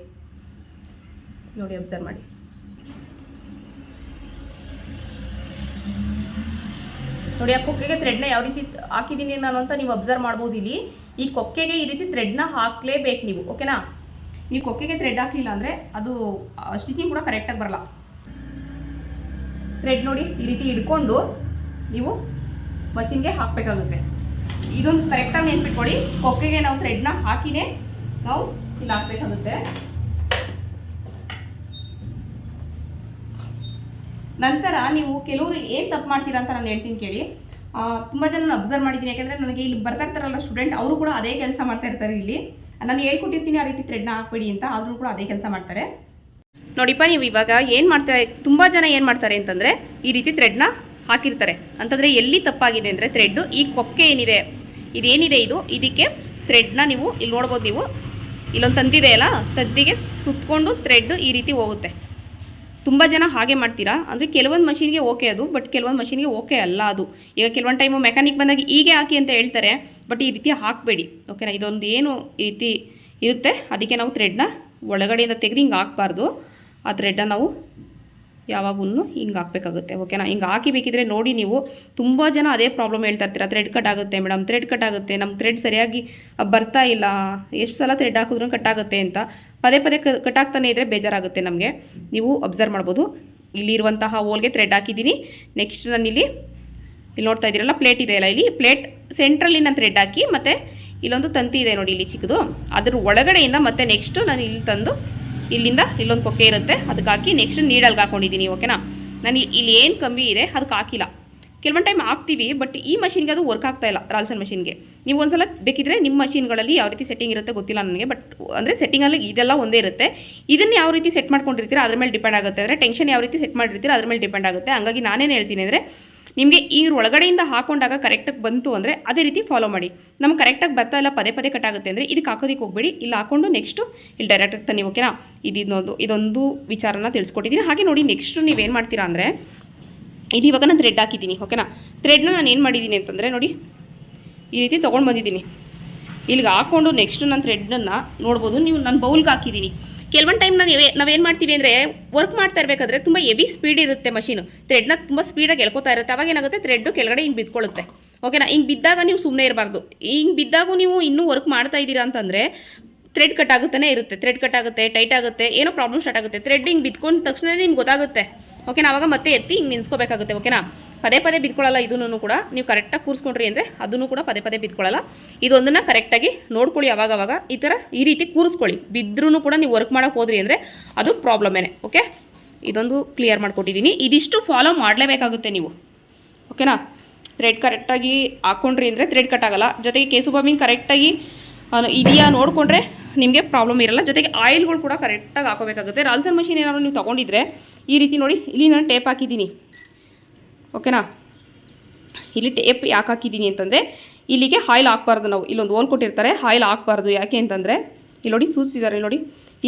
ನೋಡಿ ಅಬ್ಸರ್ವ್ ಮಾಡಿ. ನೋಡಿ, ಆ ಕೊಕ್ಕೆಗೆ ಥ್ರೆಡ್ನ ಯಾವ ರೀತಿ ಹಾಕಿದ್ದೀನಿ ನಾನು ಅಂತ ನೀವು ಅಬ್ಸರ್ವ್ ಮಾಡ್ಬೋದು ಇಲ್ಲಿ. ಈ ಕೊಕ್ಕೆಗೆ ಈ ರೀತಿ ಥ್ರೆಡ್ನ ಹಾಕ್ಲೇಬೇಕು ನೀವು ಓಕೆನಾ ನೀವು ಕೊಕ್ಕೆಗೆ ಥ್ರೆಡ್ ಹಾಕಲಿಲ್ಲ ಅಂದರೆ ಅದು ಸ್ಟಿಚಿಂಗ್ ಕೂಡ ಕರೆಕ್ಟಾಗಿ ಬರಲ್ಲ. ಥ್ರೆಡ್ ನೋಡಿ, ಈ ರೀತಿ ಹಿಡ್ಕೊಂಡು ನೀವು ಮಷಿನ್ಗೆ ಹಾಕಬೇಕಾಗುತ್ತೆ. ಇದೊಂದು ಕರೆಕ್ಟಾಗಿ ನೆನ್ಪಿಟ್ಕೊಳ್ಳಿ. ಕೊಕ್ಕೆಗೆ ನಾವು ಥ್ರೆಡ್ನ ಹಾಕಿನೇ ನಾವು ಇಲ್ಲಿ ಹಾಕಬೇಕಾಗುತ್ತೆ ನಂತರ ನೀವು ಕೆಲವರು ಏನು ತಪ್ಪು ಮಾಡ್ತೀರಾ ಅಂತ ನಾನು ಹೇಳ್ತೀನಿ ಕೇಳಿ. ತುಂಬ ಜನ ಅಬ್ಸರ್ವ್ ಮಾಡಿದ್ದೀನಿ. ಯಾಕಂದರೆ ನನಗೆ ಇಲ್ಲಿ ಬರ್ತಾ ಇರ್ತಾರಲ್ಲ ಸ್ಟೂಡೆಂಟ್ ಅವರು ಕೂಡ ಅದೇ ಕೆಲಸ ಮಾಡ್ತಾ ಇರ್ತಾರೆ ಇಲ್ಲಿ. ನಾನು ಹೇಳ್ಕೊಟ್ಟಿರ್ತೀನಿ ಆ ರೀತಿ ಥ್ರೆಡ್ನ ಹಾಕ್ಬೇಡಿ ಅಂತ, ಆದರೂ ಕೂಡ ಅದೇ ಕೆಲಸ ಮಾಡ್ತಾರೆ. ನೋಡಿಪ್ಪ, ನೀವು ಇವಾಗ ಏನು ಮಾಡ್ತಾರೆ ತುಂಬ ಜನ ಏನು ಮಾಡ್ತಾರೆ ಅಂತಂದರೆ ಈ ರೀತಿ ಥ್ರೆಡ್ನ ಹಾಕಿರ್ತಾರೆ. ಅಂತಂದರೆ ಎಲ್ಲಿ ತಪ್ಪಾಗಿದೆ ಅಂದರೆ ಥ್ರೆಡ್ಡು ಈ ಕೊಕ್ಕೆ ಏನಿದೆ, ಇದೇನಿದೆ ಇದು? ಇದಕ್ಕೆ ಥ್ರೆಡ್ನ ನೀವು ಇಲ್ಲಿ ನೋಡ್ಬೋದು ನೀವು. ಇಲ್ಲೊಂದು ತಂತಿದೆ ಅಲ್ಲ, ತಂತಿಗೆ ಸುತ್ತಕೊಂಡು ಥ್ರೆಡ್ ಈ ರೀತಿ ಹೋಗುತ್ತೆ. ತುಂಬ ಜನ ಹಾಗೆ ಮಾಡ್ತೀರಾ? ಅಂದರೆ ಕೆಲವೊಂದು ಮಷಿನ್ಗೆ ಓಕೆ ಅದು ಬಟ್ ಕೆಲವೊಂದು ಮಷಿನ್ಗೆ ಓಕೆ ಅಲ್ಲ ಅದು. ಈಗ ಕೆಲವೊಂದು ಟೈಮು ಮೆಕ್ಯಾನಿಕ್ ಬಂದಾಗ ಹೀಗೆ ಹಾಕಿ ಅಂತ ಹೇಳ್ತಾರೆ ಬಟ್ ಈ ರೀತಿ ಹಾಕಬೇಡಿ. ಓಕೆನಾ ಇದೊಂದು ಏನು ಈ ರೀತಿ ಇರುತ್ತೆ. ಅದಕ್ಕೆ ನಾವು ಥ್ರೆಡ್ನ ಒಳಗಡೆಯಿಂದ ತೆಗೆದು ಹಿಂಗೆ ಹಾಕಬಾರ್ದು. ಆ ಥ್ರೆಡ್ನ ನಾವು ಯಾವಾಗೂ ಹಿಂಗೆ ಹಾಕಬೇಕಾಗುತ್ತೆ ಓಕೆನಾ ಹಿಂಗೆ ಹಾಕಿ ಬೇಕಿದ್ರೆ ನೋಡಿ ನೀವು, ತುಂಬ ಜನ ಅದೇ ಪ್ರಾಬ್ಲಮ್ ಹೇಳ್ತಾ ಇರ್ತೀರ ಥ್ರೆಡ್ ಕಟ್ ಆಗುತ್ತೆ ಮೇಡಮ್ ಥ್ರೆಡ್ ಕಟ್ ಆಗುತ್ತೆ ನಮ್ಮ ಥ್ರೆಡ್ ಸರಿಯಾಗಿ ಬರ್ತಾ ಇಲ್ಲ, ಎಷ್ಟು ಸಲ ಥ್ರೆಡ್ ಹಾಕಿದ್ರೂ ಕಟ್ ಆಗುತ್ತೆ ಅಂತ ಪದೇ ಪದೇ ಕಟ್ ಆಗ್ತಾನೆ ಇದ್ದರೆ ಬೇಜಾರಾಗುತ್ತೆ ನಮಗೆ. ನೀವು ಅಬ್ಸರ್ವ್ ಮಾಡ್ಬೋದು. ಇಲ್ಲಿರುವಂತಹ ಹೋಲ್ಗೆ ಥ್ರೆಡ್ ಹಾಕಿದ್ದೀನಿ. ನೆಕ್ಸ್ಟ್ ನಾನು ಇಲ್ಲಿ ಇಲ್ಲಿ ನೋಡ್ತಾ ಇದ್ದೀರಲ್ಲ ಪ್ಲೇಟ್ ಇದೆ ಅಲ್ಲ ಇಲ್ಲಿ. ಪ್ಲೇಟ್ ಸೆಂಟ್ರಲ್ಲಿ ನಾನು ಥ್ರೆಡ್ ಹಾಕಿ ಮತ್ತು ಇಲ್ಲೊಂದು ತಂತಿ ಇದೆ ನೋಡಿ ಇಲ್ಲಿ ಚಿಕ್ಕದು. ಅದ್ರ ಒಳಗಡೆಯಿಂದ ಮತ್ತೆ ನೆಕ್ಸ್ಟು ನಾನು ಇಲ್ಲಿ ತಂದು ಇಲ್ಲಿಂದ ಇಲ್ಲೊಂದು ಕೊಕ್ಕೆ ಇರುತ್ತೆ. ಅದಕ್ಕೆ ಹಾಕಿ ನೆಕ್ಸ್ಟ್ ನೀಡಲ್ಗೆ ಹಾಕೊಂಡಿದ್ದೀನಿ ಓಕೆನಾ ನಾನು ಇಲ್ಲಿ ಏನು ಕಂಬಿ ಇದೆ, ಅದಕ್ಕೆ ಹಾಕಿಲ್ಲ. ಕೆಲವೊಂದು ಟೈಮ್ ಹಾಕ್ತೀವಿ ಬಟ್ ಈ ಮಷಿನ್ಗೆ ಅದು ವರ್ಕ್ ಆಗ್ತಾ ಇಲ್ಲ, ರಾಲ್ಸನ್ ಮಷಿನ್ಗೆ ನೀವು ಒಂದ್ಸಲ ಬೇಕಿದ್ರೆ ನಿಮ್ಮ ಮಷಿನ್ಗಳಲ್ಲಿ ಯಾವ ರೀತಿ ಸೆಟ್ಟಿಂಗ್ ಇರುತ್ತೆ ಗೊತ್ತಿಲ್ಲ ನನಗೆ ಬಟ್ ಅಂದರೆ ಸೆಟ್ಟಿಂಗಲ್ಲಿ ಇದೆಲ್ಲ ಒಂದೇ ಇರುತ್ತೆ. ಇದನ್ನು ಯಾವ ರೀತಿ ಸೆಟ್ ಮಾಡ್ಕೊಂಡಿರ್ತೀರ, ಅದ್ರ ಮೇಲೆ ಡಿಪೆಂಡ್ ಆಗುತ್ತೆ. ಅಂದರೆ ಟೆನ್ಷನ್ ಯಾವ ರೀತಿ ಸೆಟ್ ಮಾಡಿರ್ತೀರ, ಅದ್ರ ಮೇಲೆ ಡಿಪೆಂಡ್ ಆಗುತ್ತೆ. ಹಾಗಾಗಿ ನಾನೇನು ಹೇಳ್ತೀನಿ ಅಂದರೆ ನಿಮಗೆ ಈ ಒಳಗಡೆಯಿಂದ ಹಾಕೊಂಡಾಗ ಕರೆಕ್ಟಾಗಿ ಬಂತು ಅಂದರೆ ಅದೇ ರೀತಿ ಫಾಲೋ ಮಾಡಿ. ನಮ್ಗೆ ಕರೆಕ್ಟಾಗಿ ಬರ್ತಾ ಇಲ್ಲ, ಪದೇ ಪದೇ ಕಟ್ ಆಗುತ್ತೆ ಅಂದರೆ ಇದಕ್ಕೆ ಹಾಕೋದಕ್ಕೆ ಹೋಗಬೇಡಿ. ಇಲ್ಲಿ ಹಾಕೊಂಡು ನೆಕ್ಸ್ಟು ಇಲ್ಲಿ ಡೈರೆಕ್ಟಾಗಿ ತನ್ನಿ ಓಕೆನಾ ಇದೊಂದು ಇದೊಂದು ವಿಚಾರನ ತಿಳಿಸ್ಕೊಟ್ಟಿದ್ದೀನಿ ಹಾಗೆ ನೋಡಿ ನೆಕ್ಸ್ಟು ನೀವೇನು ಮಾಡ್ತೀರಾ ಅಂದರೆ, ಇದು ಇವಾಗ ನಾನು ಥ್ರೆಡ್ ಹಾಕಿದ್ದೀನಿ ಓಕೆನಾ ಥ್ರೆಡ್ನ ನಾನು ಏನು ಮಾಡಿದ್ದೀನಿ ಅಂತಂದರೆ ನೋಡಿ, ಈ ರೀತಿ ತೊಗೊಂಡು ಬಂದಿದ್ದೀನಿ. ಇಲ್ಲಿಗೆ ಹಾಕ್ಕೊಂಡು ನೆಕ್ಸ್ಟ್ ನಾನು ಥ್ರೆಡ್ನನ್ನು ನೋಡ್ಬೋದು. ನೀವು, ನಾನು ಬೌಲ್ಗೆ ಹಾಕಿದ್ದೀನಿ. ಕೆಲವೊಂದು ಟೈಮ್ ನಾವು ನಾವೇನು ಮಾಡ್ತೀವಿ ಅಂದರೆ ವರ್ಕ್ ಮಾಡ್ತಾ ಇರಬೇಕಾದ್ರೆ ತುಂಬ ಹೆವಿ ಸ್ಪೀಡ್ ಇರುತ್ತೆ ಮಷೀನು ಥ್ರೆಡ್ನ ತುಂಬ ಸ್ಪೀಡಾಗಿ ಎಳ್ಕೊತಾ ಇರುತ್ತೆ. ಅವಾಗ ಏನಾಗುತ್ತೆ? ಥ್ರೆಡ್ಡು ಕೆಳಗಡೆ ಹಿಂಗೆ ಬಿದ್ಕೊಳ್ಳುತ್ತೆ ಓಕೆನಾ ಹಿಂಗೆ ಬಿದ್ದಾಗ ನೀವು ಸುಮ್ಮನೆ ಇರಬಾರ್ದು. ಹಿಂಗೆ ಬಿದ್ದಾಗೂ ನೀವು ಇನ್ನೂ ವರ್ಕ್ ಮಾಡ್ತಾ ಇದ್ದೀರಾ ಅಂತಂದರೆ ಥ್ರೆಡ್ ಕಟ್ ಆಗುತ್ತೆ ಇರುತ್ತೆ. ಥ್ರೆಡ್ ಕಟ್ ಆಗುತ್ತೆ ಟೈಟ್ ಆಗುತ್ತೆ, ಏನೋ ಪ್ರಾಬ್ಲಮ್ ಸ್ಟಾರ್ಟ್ ಆಗುತ್ತೆ. ಥ್ರೆಡ್ಡಿಂಗ್ ಬಿತ್ಕೊಂಡ ತಕ್ಷಣ ನಿಮ್ಗೆ ಗೊತ್ತಾಗುತ್ತೆ. ಓಕೆನಾ ಅವಾಗ ಮತ್ತೆ ಎತ್ತಿ ಹಿಂಗೆ ನಿನ್ಸ್ಕೋಬೇಕಾಗುತ್ತೆ ಓಕೆನಾ ಪದೇ ಪದೇ ಬಿದ್ಕೊಳ್ಳಲ್ಲ ಇದನ್ನು ಕೂಡ. ನೀವು ಕರೆಕ್ಟಾಗಿ ಕೂರಿಸ್ಕೊಂಡ್ರಿ ಅಂದರೆ ಅದನ್ನು ಕೂಡ ಪದೇ ಪದೇ ಬಿದ್ಕೊಳ್ಳಲ್ಲ. ಇದೊಂದನ್ನು ಕರೆಕ್ಟಾಗಿ ನೋಡ್ಕೊಳ್ಳಿ ಅವಾಗವಾಗ. ಅವಾಗ ಈ ಥರ ಈ ರೀತಿ ಕೂರಿಸ್ಕೊಳ್ಳಿ. ಬಿದ್ದರೂ ಕೂಡ ನೀವು ವರ್ಕ್ ಮಾಡೋಕೆ ಹೋದ್ರಿ ಅಂದರೆ ಅದು ಪ್ರಾಬ್ಲಮೇನೆ ಓಕೆ ಇದೊಂದು ಕ್ಲಿಯರ್ ಮಾಡಿಕೊಟ್ಟಿದ್ದೀನಿ ಇದಿಷ್ಟು ಫಾಲೋ ಮಾಡಲೇಬೇಕಾಗುತ್ತೆ ನೀವು ಓಕೆನಾ ಥ್ರೆಡ್ ಕರೆಕ್ಟಾಗಿ ಹಾಕ್ಕೊಂಡ್ರಿ ಅಂದರೆ ಥ್ರೆಡ್ ಕಟ್ ಆಗಲ್ಲ. ಜೊತೆಗೆ ಕೇಸು ಬಾಮಿಂಗ್ ಕರೆಕ್ಟಾಗಿ ಇದೆಯಾ ನೋಡಿಕೊಂಡ್ರೆ ನಿಮಗೆ ಪ್ರಾಬ್ಲಮ್ ಇರಲ್ಲ. ಜೊತೆಗೆ ಆಯಿಲ್ಗಳು ಕೂಡ ಕರೆಕ್ಟಾಗಿ ಹಾಕೋಬೇಕಾಗುತ್ತೆ ರಾಲ್ಸನ್ ಮಷಿನ್ ಏನಾದರೂ ನೀವು ತೊಗೊಂಡಿದ್ರೆ ಈ ರೀತಿ ನೋಡಿ, ಇಲ್ಲಿ ನಾನು ಟೇಪ್ ಹಾಕಿದ್ದೀನಿ. ಓಕೆನಾ ಇಲ್ಲಿ ಟೇಪ್ ಯಾಕೆ ಹಾಕಿದ್ದೀನಿ ಅಂತಂದರೆ, ಇಲ್ಲಿಗೆ ಆಯಿಲ್ ಹಾಕ್ಬಾರ್ದು ನಾವು. ಇಲ್ಲೊಂದು ಓಲ್ ಕೊಟ್ಟಿರ್ತಾರೆ ಆಯಿಲ್ ಹಾಕ್ಬಾರ್ದು ಯಾಕೆ ಅಂತಂದರೆ ಇಲ್ಲಿ ನೋಡಿ ಸೂಚಿಸಿದ್ದಾರೆ ನೋಡಿ.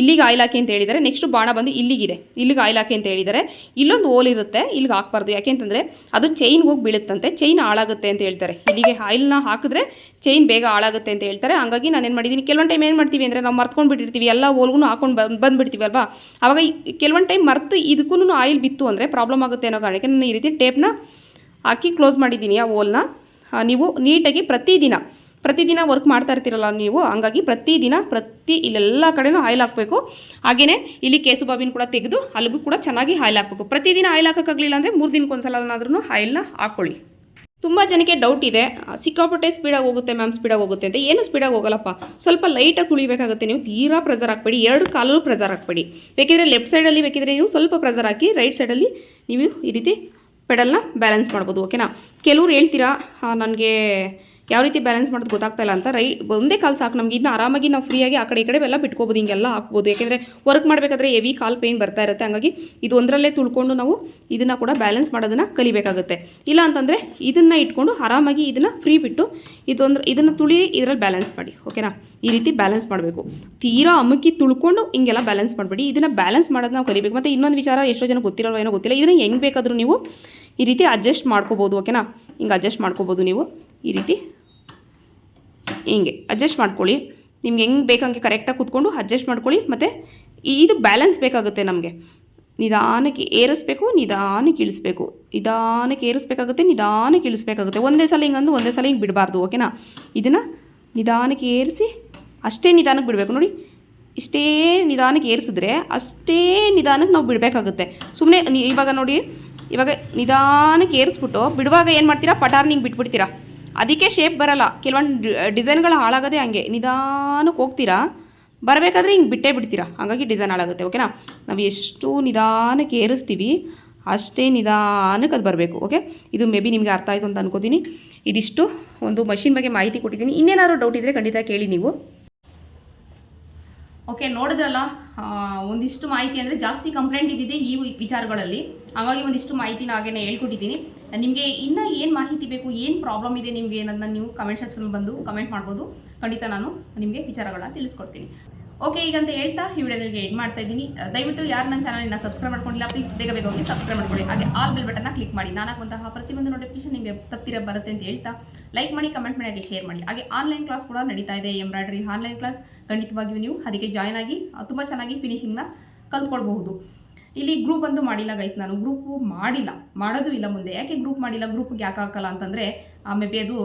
ಇಲ್ಲಿಗೆ ಆಯಿಲ್ ಹಾಕಿ ಅಂತ ಹೇಳಿದ್ದಾರೆ ನೆಕ್ಸ್ಟ್ ಬಾಣ ಬಂದು ಇಲ್ಲಿಗಿದೆ. ಇಲ್ಲಿಗೆ ಆಯಿಲ್ ಹಾಕಿ ಅಂತ ಹೇಳಿದ್ದಾರೆ ಇಲ್ಲೊಂದು ಓಲ್ ಇರುತ್ತೆ, ಇಲ್ಲಿಗೆ ಹಾಕ್ಬಾರ್ದು. ಯಾಕೆ ಅಂತಂದರೆ, ಅದು ಚೈನ್ಗೆ ಹೋಗಿ ಬೀಳುತ್ತಂತೆ ಚೈನ್ ಹಾಳಾಗುತ್ತೆ ಅಂತ ಹೇಳ್ತಾರೆ. ಇಲ್ಲಿಗೆ ಆಯಿಲ್ನ ಹಾಕಿದ್ರೆ ಚೈನ್ ಬೇಗ ಹಾಳಾಗುತ್ತೆ ಅಂತ ಹೇಳ್ತಾರೆ. ಹಾಗಾಗಿ ನಾನು ಏನು ಮಾಡಿದ್ದೀನಿ, ಕೆಲವೊಂದು ಟೈಮ್ ಏನು ಮಾಡ್ತೀವಿ ಅಂದರೆ, ನಾವು ಮರ್ತ್ಕೊಂಡು ಬಿಟ್ಟಿರ್ತೀವಿ, ಎಲ್ಲ ಓಲ್ಗೂ ಹಾಕೊಂಡು ಬಂದು ಬಂದುಬಿಡ್ತೀವಿ ಅಲ್ವಾ? ಆವಾಗ ಕೆಲವೊಂದು ಟೈಮ್ ಮರ್ತು ಇದಕ್ಕೂ ಆಯಿಲ್ ಬಿತ್ತು ಅಂದರೆ ಪ್ರಾಬ್ಲಮ್ ಆಗುತ್ತೆ ಅನ್ನೋ ಕಾರಣಕ್ಕೆ ನಾನು ಈ ರೀತಿ ಟೇಪ್ನ ಹಾಕಿ ಕ್ಲೋಸ್ ಮಾಡಿದ್ದೀನಿ ಆ ಓಲ್ನ. ನೀವು ನೀಟಾಗಿ ಪ್ರತಿದಿನ ಪ್ರತಿದಿನ ವರ್ಕ್ ಮಾಡ್ತಾ ಇರ್ತೀರಲ್ಲ ನೀವು, ಹಂಗಾಗಿ ಪ್ರತಿದಿನ ಪ್ರತಿ ಇಲ್ಲೆಲ್ಲ ಕಡೆನೂ ಆಯಿಲ್ ಹಾಕಬೇಕು. ಹಾಗೆಯೇ ಇಲ್ಲಿ ಕೇಸು ಬಾಬಿನ ಕೂಡ ತೆಗೆದು ಅಲ್ಲಿಗೂ ಕೂಡ ಚೆನ್ನಾಗಿ ಆಯಿಲ್ ಹಾಕಬೇಕು. ಪ್ರತಿದಿನ ಆಯಿಲ್ ಹಾಕೋಕ್ಕಾಗಲಿಲ್ಲ ಅಂದರೆ ಮೂರು ದಿನಕ್ಕೊಂದ್ಸಲನಾದ್ರೂ ಆಯಿಲ್ನ ಹಾಕ್ಕೊಳ್ಳಿ. ತುಂಬ ಜನಕ್ಕೆ ಡೌಟ್ ಇದೆ. ಸಿಕ್ಕಾಪಟ್ಟೆ ಸ್ಪೀಡಾಗಿ ಹೋಗುತ್ತೆ ಮ್ಯಾಮ್ ಸ್ಪೀಡಾಗಿ ಹೋಗುತ್ತೆ ಅಂತ. ಏನು ಸ್ಪೀಡಾಗಿ ಹೋಗಲ್ಲಪ್ಪ. ಸ್ವಲ್ಪ ಲೈಟಾಗಿ ತುಳಿಬೇಕಾಗುತ್ತೆ. ನೀವು ತೀರಾ ಪ್ರೆಸರ್ ಹಾಕ್ಬೇಡಿ. ಎರಡು ಕಾಲಲ್ಲೂ ಪ್ರೆಸರ್ ಹಾಕ್ಬೇಡಿ. ಬೇಕಿದ್ರೆ ಲೆಫ್ಟ್ ಸೈಡಲ್ಲಿ ಬೇಕಿದ್ರೆ ನೀವು ಸ್ವಲ್ಪ ಪ್ರೆಸರ್ ಹಾಕಿ ರೈಟ್ ಸೈಡಲ್ಲಿ ನೀವು ಈ ರೀತಿ ಪೆಡಲ್ನ ಬ್ಯಾಲೆನ್ಸ್ ಮಾಡ್ಬೋದು. ಓಕೆನಾ ಕೆಲವ್ರು ಹೇಳ್ತೀರಾ ನನಗೆ ಯಾವ ರೀತಿ ಬ್ಯಾಲೆನ್ಸ್ ಮಾಡೋದು ಗೊತ್ತಾಗ್ತಾ ಇಲ್ಲ ಅಂತ ರೈ ಒಂದೇ ಕಾಲು ಸಾಕು ನಮಗೆ. ಇದನ್ನ ಆರಾಮಾಗಿ ನಾವು ಫ್ರೀಯಾಗಿ ಆ ಕಡೆ ಈ ಕಡೆ ಎಲ್ಲ ಬಿಟ್ಕೋಬೋದು, ಹಿಂಗೆಲ್ಲ ಹಾಕ್ಬೋದು. ಯಾಕೆಂದರೆ ವರ್ಕ್ ಮಾಡಬೇಕಾದ್ರೆ ಹೆವಿ ಕಾಲ್ ಪೇಯ್ನ್ ಬರ್ತಾ ಇರುತ್ತೆ. ಹಂಗಾಗಿ ಇದು ಒಂದರಲ್ಲೇ ತುಳ್ಕೊಂಡು ನಾವು ಇದನ್ನು ಕೂಡ ಬ್ಯಾಲೆನ್ಸ್ ಮಾಡೋದನ್ನು ಕಲಿಬೇಕಾಗುತ್ತೆ. ಇಲ್ಲ ಅಂತಂದರೆ ಇದನ್ನು ಇಟ್ಕೊಂಡು ಆರಾಮಾಗಿ ಇದನ್ನು ಫ್ರೀ ಬಿಟ್ಟು ಇದೊಂದು ಇದನ್ನು ತುಳಿ ಇದರಲ್ಲಿ ಬ್ಯಾಲೆನ್ಸ್ ಮಾಡಿ. ಓಕೆನಾ ಈ ರೀತಿ ಬ್ಯಾಲೆನ್ಸ್ ಮಾಡಬೇಕು. ತೀರಾ ಅಮುಕಿ ತುಳ್ಕೊಂಡು ಹಿಂಗೆಲ್ಲ ಬ್ಯಾಲೆನ್ಸ್ ಮಾಡಬೇಡಿ. ಇದನ್ನು ಬ್ಯಾಲೆನ್ಸ್ ಮಾಡೋದು ನಾವು ಕಲಿಬೇಕು. ಮತ್ತು ಇನ್ನೊಂದು ವಿಚಾರ ಎಷ್ಟೋ ಜನ ಗೊತ್ತಿರೋಲ್ಲ ಏನೋ ಗೊತ್ತಿಲ್ಲ. ಇದನ್ನು ಹೆಂಗೆ ಬೇಕಾದರೂ ನೀವು ಈ ರೀತಿ ಅಡ್ಜಸ್ಟ್ ಮಾಡ್ಕೋಬೋದು. ಓಕೆನಾ ಹಿಂಗೆ ಅಡ್ಜಸ್ಟ್ ಮಾಡ್ಕೋಬೋದು ನೀವು ಈ ರೀತಿ. ಹಿಂಗೆ ಅಡ್ಜಸ್ಟ್ ಮಾಡ್ಕೊಳ್ಳಿ. ನಿಮ್ಗೆ ಹೆಂಗೆ ಬೇಕಂಗೆ ಕರೆಕ್ಟಾಗಿ ಕೂತ್ಕೊಂಡು ಅಡ್ಜಸ್ಟ್ ಮಾಡ್ಕೊಳ್ಳಿ ಮತ್ತು ಇದು ಬ್ಯಾಲೆನ್ಸ್ ಬೇಕಾಗುತ್ತೆ ನಮಗೆ. ನಿಧಾನಕ್ಕೆ ಏರಿಸ್ಬೇಕು, ನಿಧಾನಕ್ಕೆ ಇಳಿಸ್ಬೇಕು. ನಿಧಾನಕ್ಕೆ ಏರಿಸ್ಬೇಕಾಗುತ್ತೆ, ನಿಧಾನಕ್ಕೆ ಇಳಿಸ್ಬೇಕಾಗುತ್ತೆ. ಒಂದೇ ಸಲ ಹಿಂಗಂದು ಒಂದೇ ಸಲ ಹಿಂಗೆ ಬಿಡಬಾರ್ದು ಓಕೆನಾ ಇದನ್ನು ನಿಧಾನಕ್ಕೆ ಏರಿಸಿ ಅಷ್ಟೇ ನಿಧಾನಕ್ಕೆ ಬಿಡಬೇಕು. ನೋಡಿ, ಇಷ್ಟೇ ನಿಧಾನಕ್ಕೆ ಏರಿಸಿದ್ರೆ ಅಷ್ಟೇ ನಿಧಾನಕ್ಕೆ ನಾವು ಬಿಡಬೇಕಾಗುತ್ತೆ. ಸುಮ್ಮನೆ ಇವಾಗ ನೋಡಿ, ಇವಾಗ ನಿಧಾನಕ್ಕೆ ಏರಿಸ್ಬಿಟ್ಟು ಬಿಡುವಾಗ ಏನು ಮಾಡ್ತೀರಾ? ಪಟಾರ್ನಿಂಗ್ ಬಿಟ್ಬಿಡ್ತೀರಾ? ಅದಕ್ಕೆ ಶೇಪ್ ಬರಲ್ಲ. ಕೆಲವೊಂದು ಡಿಸೈನ್ಗಳು ಹಾಳಾಗೋದೇ ಹಂಗೆ. ನಿಧಾನಕ್ಕೆ ಹೋಗ್ತೀರಾ? ಬರಬೇಕಾದ್ರೆ ಹಿಂಗೆ ಬಿಟ್ಟೇ ಬಿಡ್ತೀರಾ? ಹಾಗಾಗಿ ಡಿಸೈನ್ ಹಾಳಾಗುತ್ತೆ ಓಕೆನಾ ನಾವು ಎಷ್ಟು ನಿಧಾನಕ್ಕೆ ಏರಿಸ್ತೀವಿ, ಅಷ್ಟೇ ನಿಧಾನಕ್ಕೆ ಅದು ಬರಬೇಕು ಓಕೆ ಇದು ಮೇ ಬಿ ನಿಮಗೆ ಅರ್ಥ ಆಯಿತು ಅಂತ ಅನ್ಕೋತೀನಿ. ಇದಿಷ್ಟು ಒಂದು ಮಷಿನ್ ಬಗ್ಗೆ ಮಾಹಿತಿ ಕೊಟ್ಟಿದ್ದೀನಿ. ಇನ್ನೇನಾದರೂ ಡೌಟ್ ಇದ್ದರೆ ಖಂಡಿತ ಕೇಳಿ ನೀವು. ಓಕೆ ನೋಡಿದ್ರಲ್ಲ ಒಂದಿಷ್ಟು ಮಾಹಿತಿ ಅಂದರೆ ಜಾಸ್ತಿ ಕಂಪ್ಲೇಂಟ್ ಇದ್ದಿದೆ ಈ ವಿಚಾರಗಳಲ್ಲಿ. ಹಾಗಾಗಿ ಒಂದಿಷ್ಟು ಮಾಹಿತಿನ ಹಾಗೇನೆ ಹೇಳ್ಕೊಟ್ಟಿದ್ದೀನಿ. ನಿಮಗೆ ಇನ್ನೂ ಏನು ಮಾಹಿತಿ ಬೇಕು, ಏನು ಪ್ರಾಬ್ಲಮ್ ಇದೆ ನಿಮಗೆ ಏನನ್ನ ನೀವು ಕಮೆಂಟ್ ಸೆಕ್ಷನ್ ಬಂದು ಕಮೆಂಟ್ ಮಾಡ್ಬೋದು. ಖಂಡಿತ ನಾನು ನಿಮಗೆ ವಿಚಾರಗಳನ್ನ ತಿಳಿಸ್ಕೊಡ್ತೀನಿ. ಓಕೆ ಈಗಂತ ಹೇಳ್ತಾ ಈ ವಿಡಿಯೋಗೆ ಎಡ್ ಮಾಡ್ತಾ ಇದ್ದೀನಿ ದಯವಿಟ್ಟು ಯಾರು ನನ್ನ ಚಾನಲ್ನ ಸಬ್ಸ್ಕ್ರೈಬ್ ಮಾಡ್ಕೊಂಡಿಲ್ಲ ಪ್ಲೀಸ್ ಬೇಗ ಬೇಗ ಹೋಗಿ ಸಬ್ಸ್ಕ್ರೈಬ್ ಮಾಡ್ಕೊಳ್ಳಿ. ಹಾಗೆ ಆಲ್ ಬೆಲ್ ಬಟನ್ನ ಕ್ಲಿಕ್ ಮಾಡಿ. ನಾನಾಗುವಂತಹ ಪ್ರತಿಯೊಂದು ನೋಟಿಫಿಕೇಶನ್ ನಿಮಗೆ ತಪ್ಪಿರ ಬರುತ್ತೆ ಅಂತ ಹೇಳ್ತಾ ಲೈಕ್ ಮಾಡಿ ಕಮೆಂಟ್ ಮಾಡಿ, ಹಾಗೆ ಶೇರ್ ಮಾಡಿ. ಹಾಗೆ ಆನ್ಲೈನ್ ಕ್ಲಾಸ್ ಕೂಡ ನಡೀತಾ ಇದೆ ಎಂಬ್ರಾಯ್ಡ್ರಿ ಆನ್ಲೈನ್ ಕ್ಲಾಸ್ ಖಂಡಿತವಾಗಿಯೂ ನೀವು ಅದಕ್ಕೆ ಜಾಯ್ನ್ ಆಗಿ ತುಂಬ ಚೆನ್ನಾಗಿ ಫಿನಿಶಿಂಗ್ನ ಕಲ್ತ್ಕೊಳ್ಬಹುದು. ಇಲ್ಲಿ ಗ್ರೂಪ್ ಅಂತೂ ಮಾಡಿಲ್ಲ ಗೈಸ್ ನಾನು ಗ್ರೂಪು ಮಾಡಿಲ್ಲ. ಮಾಡೋದು ಇಲ್ಲ ಮುಂದೆ. ಯಾಕೆ ಗ್ರೂಪ್ ಮಾಡಿಲ್ಲ? ಗ್ರೂಪ್ಗೆ ಯಾಕೆ ಹಾಕಲ್ಲ ಅಂತಂದರೆ ಮೇ ಬಿ ಅದು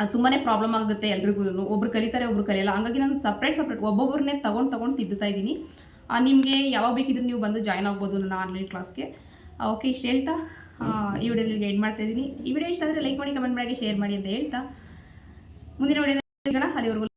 ಅದು ತುಂಬಾ ಪ್ರಾಬ್ಲಮ್ ಆಗುತ್ತೆ ಎಲ್ರಿಗೂ ಒಬ್ರು ಕಲಿತಾರೆ, ಒಬ್ರು ಕಲಿಯಲ್ಲ. ಹಂಗಾಗಿ ನಾನು ಸಪ್ರೇಟ್ ಸಪ್ರೇಟ್ ಒಬ್ಬೊಬ್ಬರನ್ನೇ ತೊಗೊಂಡು ತೊಗೊಂಡು ತಿದ್ದುತ್ತಾ ಇದ್ದೀನಿ. ನಿಮಗೆ ಯಾವಾಗ ಬೇಕಿದ್ರು ನೀವು ಬಂದು ಜಾಯ್ನ್ ಆಗ್ಬೋದು ನನ್ನ ಆನ್ಲೈನ್ ಕ್ಲಾಸ್ಗೆ ಓಕೆ ಇಷ್ಟು ಹೇಳ್ತಾ? ಈ ವಿಡಿಯೋಲಿ ಎಂಡ್ ಮಾಡ್ತಾ ಇದ್ದೀನಿ. ಈ ವಿಡಿಯೋ ಇಷ್ಟ ಆದರೆ ಲೈಕ್ ಮಾಡಿ ಕಮೆಂಟ್ ಮಾಡಿ ಶೇರ್ ಮಾಡಿ ಅಂತ ಹೇಳ್ತಾ. ಮುಂದಿನ ವಿಡಿಯೋ ಅಲ್ಲಿವರೆಗೂ